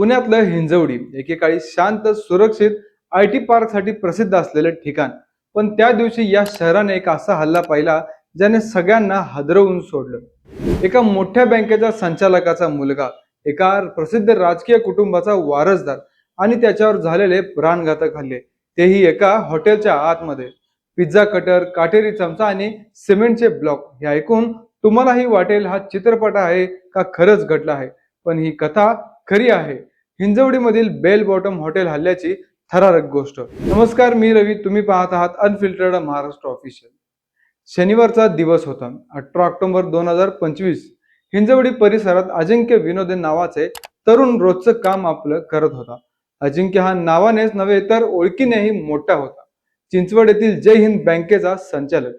पुण्यातलं हिंजवडी एकेकाळी शांत सुरक्षित आय टी पार्कसाठी प्रसिद्ध असलेलं ठिकाण. पण त्या दिवशी या शहराने एक असा हल्ला पाहिला ज्याने सगळ्यांना हादरवून सोडलं. एका मोठ्या बँकेच्या संचालकाचा मुलगा एका प्रसिद्ध राजकीय कुटुंबाचा वारसदार आणि त्याच्यावर झालेले प्राणघातक हल्ले. तेही एका हॉटेलच्या आतमध्ये. पिझ्झा कटर काटेरी चमचा आणि सिमेंटचे ब्लॉक हे ऐकून तुम्हालाही वाटेल हा चित्रपट आहे का खरंच घडला आहे. पण ही कथा खरी आहे. हिंजवडीमधील बेल बॉटम हॉटेल हल्ल्याची थरारक गोष्ट. नमस्कार मी रवी. तुम्ही पाहत आहात अनफिल्टर्ड महाराष्ट्र ऑफिशियल. शनिवारचा दिवस होता. अठरा ऑक्टोबर दोन हजार पंचवीस. हिंजवडी परिसरात अजिंक्य विनोदे नावाचे तरुण रोजचं काम आपलं करत होता. अजिंक्य हा नावानेच नव्हे तर ओळखीनेही मोठा होता. चिंचवड येथील जय हिंद बँकेचा संचालक.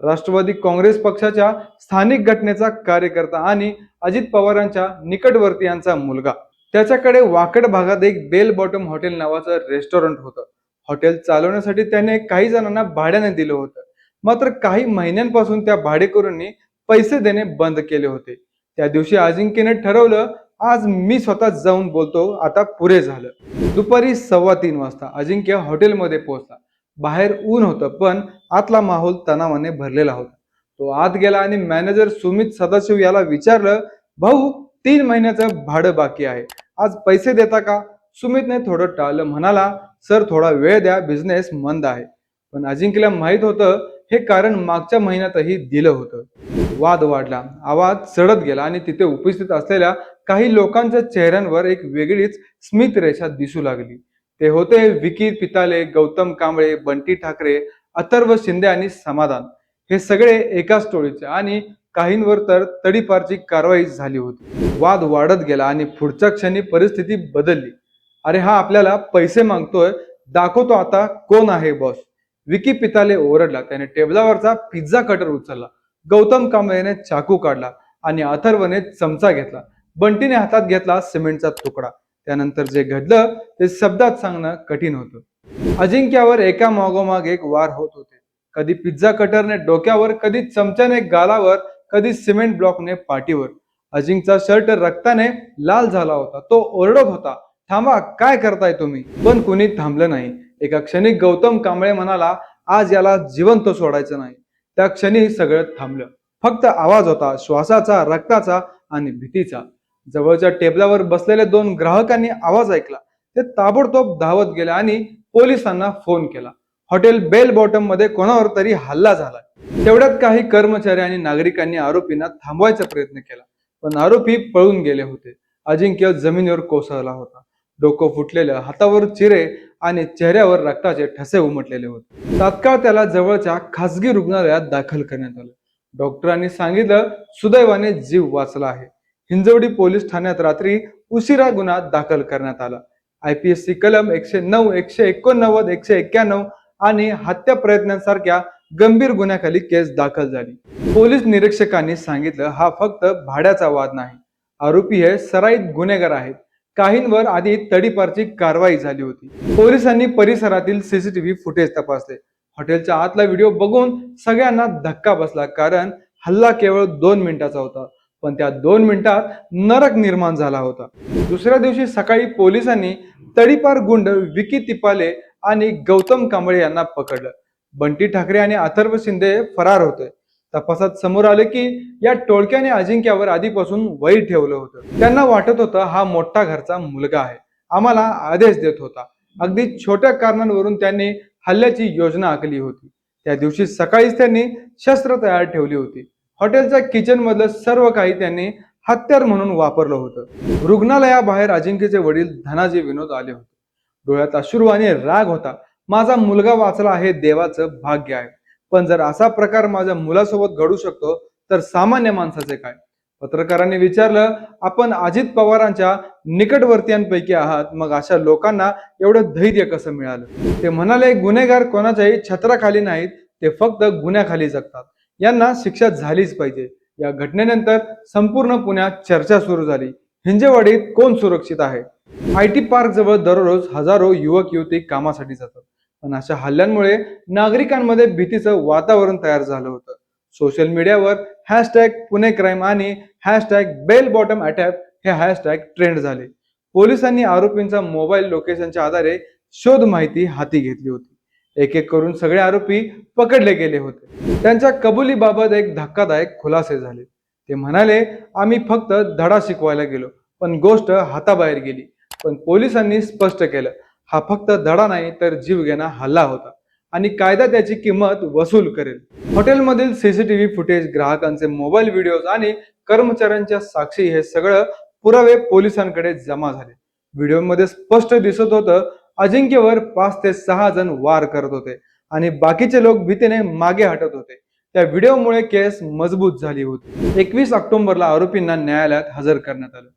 राष्ट्रवादी काँग्रेस पक्षाच्या स्थानिक घटनेचा कार्यकर्ता आणि अजित पवारांच्या निकटवर्तीयांचा मुलगा. त्याच्याकडे वाकड भागात एक बेल बॉटम हॉटेल नावाचं रेस्टॉरंट होतं. हॉटेल चालवण्यासाठी त्याने काही जणांना भाड्याने दिलं होतं. मात्र काही महिन्यांपासून त्या भाडेकरूंनी पैसे देणे बंद केले होते. त्या दिवशी अजिंक्यने ठरवलं आज मी स्वतः जाऊन बोलतो. आता पुरे झालं. दुपारी सव्वा तीन वाजता अजिंक्य हॉटेलमध्ये पोहोचला. बाहेर ऊन होतं पण आतला माहोल तणावाने भरलेला होता. तो आत गेला आणि मॅनेजर सुमित सदाशिव याला विचारलं भाऊ तीन महिन्याचं भाडं बाकी आहे. आज पैसे देता का? सुमितने थोडं टाळलं. म्हणाला सर थोडा वेळ द्या. बिझनेस मंद आहे. पण अजिंक्यला माहीत होतं हे कारण मागच्या महिन्यातही दिलं होतं. वाद वाढला. आवाज चढत गेला आणि तिथे उपस्थित असलेल्या काही लोकांच्या चेहऱ्यांवर एक वेगळीच स्मित रेषा दिसू लागली. ते होते विकी पिताले गौतम कांबळे बंटी ठाकरे अथर्व शिंदे आणि समाधान. हे सगळे एकाच टोळीचे आणि काहींवर तर तडीपारची कारवाई झाली होती. वाद वाढत गेला आणि पुढच्या क्षणी परिस्थिती बदलली. अरे हा आपल्याला पैसे मागतोय दाखवतो आता कोण आहे बॉस विकी पिताले ओरडला त्याने टेबलावरचा पिझ्झा कटर उचलला गौतम कांबळेने चाकू काढला आणि अथर्वने चमचा घेतला. बंटीने हातात घेतला सिमेंटचा तुकडा. त्यानंतर जे घडलं ते शब्दात सांगणं कठीण होतं. अजिंक्यावर एका मागोमाग एक वार होत होते. कधी पिझ्झा कटरने डोक्यावर कधी चमच्याने गालावर कधी सिमेंट ब्लॉकने पाठीवर. अजिंकचा शर्ट रक्ताने लाल झाला होता. तो ओरडत होता थांबा काय करताय तुम्ही? पण कुणी थांबलं नाही. एका क्षणी गौतम कांबळे म्हणाला आज याला जिवंत सोडायचं नाही. त्या क्षणी सगळं थांबलं. फक्त आवाज होता श्वासाचा रक्ताचा आणि भीतीचा. जवळच्या टेबलावर बसलेल्या दोन ग्राहकांनी आवाज ऐकला. ते ताबडतोब धावत गेले आणि पोलिसांना फोन केला. हॉटेल बेल बॉटममध्ये कोणावर तरी हल्ला झाला. तेवढ्यात काही कर्मचारी आणि नागरिकांनी आरोपींना थांबवायचा प्रयत्न केला पण आरोपी पळून गेले होते. अजिंक्य जमिनीवर कोसळला होता. डोकं फुटलेलं हातावर चिरे आणि चेहऱ्यावर रक्ताचे ठसे उमटलेले होते. तात्काळ त्याला जवळच्या खासगी रुग्णालयात दाखल करण्यात आलं. डॉक्टरांनी सांगितलं सुदैवाने जीव वाचला आहे. हिंजवडी पोलीस ठाण्यात रात्री उशिरा गुन्हा दाखल करण्यात आला. आयपीएससी कलम एकशे नऊ एकशे एकोणनव्वद एकशे एक्क्याण्णव आणि हत्या प्रयत्नांसारख्या गंभीर गुन्ह्याखाली केस दाखल झाली. पोलीस निरीक्षकांनी सांगितलं हा फक्त भाड्याचा वाद नाही. आरोपी हे सराईत गुन्हेगार आहेत. काहींवर आधी तडीपारची कारवाई झाली होती. पोलिसांनी परिसरातील सीसीटीव्ही फुटेज तपासले. हॉटेलच्या आतला व्हिडिओ बघून सगळ्यांना धक्का बसला कारण हल्ला केवळ दोन मिनिटाचा होता पण त्या दोन मिनिटात नरक निर्माण झाला होता. दुसऱ्या दिवशी सकाळी पोलिसांनी तडीपार गुंड विकी तिपाले आणि गौतम कांबळे यांना पकडलं. बंटी ठाकरे आणि अथर्व शिंदे फरार होते. तपासात समोर आले की या टोळक्याने अजिंक्यावर आधीपासून वैर ठेवलं होतं. त्यांना वाटत होतं हा मोठा घरचा मुलगा आहे. आम्हाला आदेश देत होता. अगदी छोट्या कारणांवरून त्यांनी हल्ल्याची योजना आखली होती. त्या दिवशी सकाळीच त्यांनी शस्त्र तयार ठेवली होती. हॉटेलच्या किचन मधलं सर्व काही त्यांनी हत्यार म्हणून वापरलं होतं. रुग्णालयाबाहेर अजिंक्यचे वडील धनाजी विनोद आले होते. डोळ्यात अश्रू राग होता. माझा मुलगा वाचला हे देवाचं भाग्य आहे. पण जर असा प्रकार माझ्या मुलासोबत घडू शकतो तर सामान्य माणसाचे काय? पत्रकारांनी विचारलं आपण अजित पवारांच्या निकटवर्तीयांपैकी आहात. मग अशा लोकांना एवढं धैर्य कसं मिळालं? ते म्हणाले गुन्हेगार कोणाच्याही छत्राखाली नाहीत. ते फक्त गुन्ह्याखाली जगतात. यांना शिक्षा झालीच पाहिजे. या घटनेनंतर संपूर्ण पुण्यात चर्चा सुरू झाली. हिंजेवाडीत कोण सुरक्षित आहे? आय टी पार्क जवळ दररोज हजारो युवक युवती कामासाठी जातात. पण अशा हल्ल्यांमुळे नागरिकांमध्ये भीतीचं वातावरण तयार झालं होतं. सोशल मीडियावर हॅशटॅग पुणे क्राईम आणि हॅशटॅग बेल बॉटम अटॅक हे हॅशटॅग ट्रेंड झाले. पोलिसांनी आरोपींचा मोबाईल लोकेशनच्या आधारे शोध माहिती हाती घेतली होती. एक एक करून सगळे आरोपी पकडले गेले होते. त्यांच्या कबुलीबाबत एक धक्कादायक खुलासे झाले. ते म्हणाले आम्ही फक्त धडा शिकवायला गेलो पण गोष्ट हाताबाहेर गेली. पण पोलिसांनी स्पष्ट केलं हा फक्त धडा नाही तर जीवघेणा हल्ला होता आणि कायदा त्याची किंमत वसूल करेल. हॉटेलमधील सीसीटीव्ही फुटेज ग्राहकांचे मोबाईल व्हिडिओज आणि कर्मचाऱ्यांच्या साक्षी हे सगळं पुरावे पोलिसांकडे जमा झाले. व्हिडिओमध्ये स्पष्ट दिसत होतं अजिंक्यवर पाच ते सहा जण वार करत होते आणि बाकीचे लोक भीतीने मागे हटत होते. त्या व्हिडिओमुळे केस मजबूत झाली होती. एकवीस ऑक्टोबरला आरोपींना न्यायालयात हजर करण्यात आलं.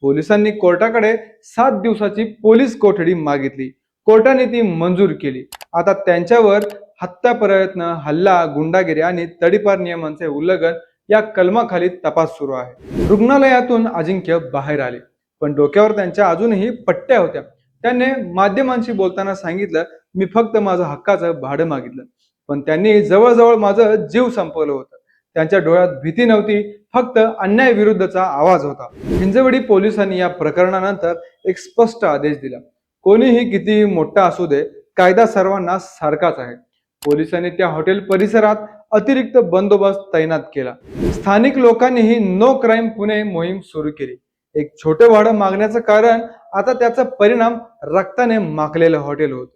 पोलिसांनी कोर्टाकडे सात दिवसाची पोलीस कोठडी मागितली. कोर्टाने ती मंजूर केली. आता त्यांच्यावर हत्या प्रयत्न हल्ला गुंडागिरी आणि तडीपार नियमांचे उल्लंघन या कलमाखाली तपास सुरू आहे. रुग्णालयातून अजिंक्य बाहेर आले. पण डोक्यावर त्यांच्या अजूनही पट्ट्या होत्या. त्याने माध्यमांशी बोलताना सांगितलं मी फक्त माझं हक्काचं भाडं मागितलं. पण त्यांनी जवळजवळ माझं जीव संपवलं होतं. त्यांच्या डोळ्यात भीती नव्हती फक्त अन्याय विरुद्धचा आवाज होता. हिंजवडी पोलिसांनी या प्रकरणानंतर एक स्पष्ट आदेश दिला. कोणीही कितीही मोठा असू दे कायदा सर्वांना सारखाच आहे. पोलिसांनी त्या हॉटेल परिसरात अतिरिक्त बंदोबस्त तैनात केला. स्थानिक लोकांनीही नो क्राईम पुणे मोहीम सुरू केली. एक छोटे भाडं मागण्याचं कारण आता त्याचा परिणाम रक्ताने माखलेलं हॉटेल होत.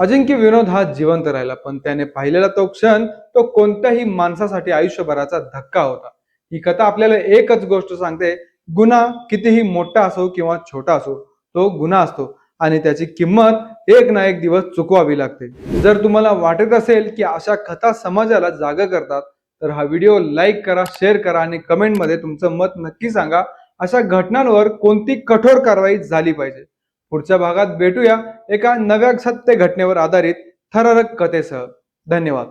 अजिंक्य विनोद हा जिवंत राहिला पण त्याने पाहिलेला तो क्षण तो कोणत्याही माणसासाठी आयुष्यभराचा धक्का होता. ही कथा आपल्याला एकच गोष्ट सांगते गुन्हा कितीही मोठा असो किंवा छोटा असो तो गुन्हा असतो आणि त्याची किंमत एक ना एक दिवस चुकवावी लागते. जर तुम्हाला वाटत असेल की अशा कथा समाजाला जागा करतात तर हा व्हिडिओ लाईक करा शेअर करा आणि कमेंटमध्ये तुमचं मत नक्की सांगा. अशा घटनांवर कोणती कठोर कारवाई झाली पाहिजे? पुढच्या भागात भेटूया एका नव्या सत्य घटनेवर आधारित थरारक कथेसह. धन्यवाद.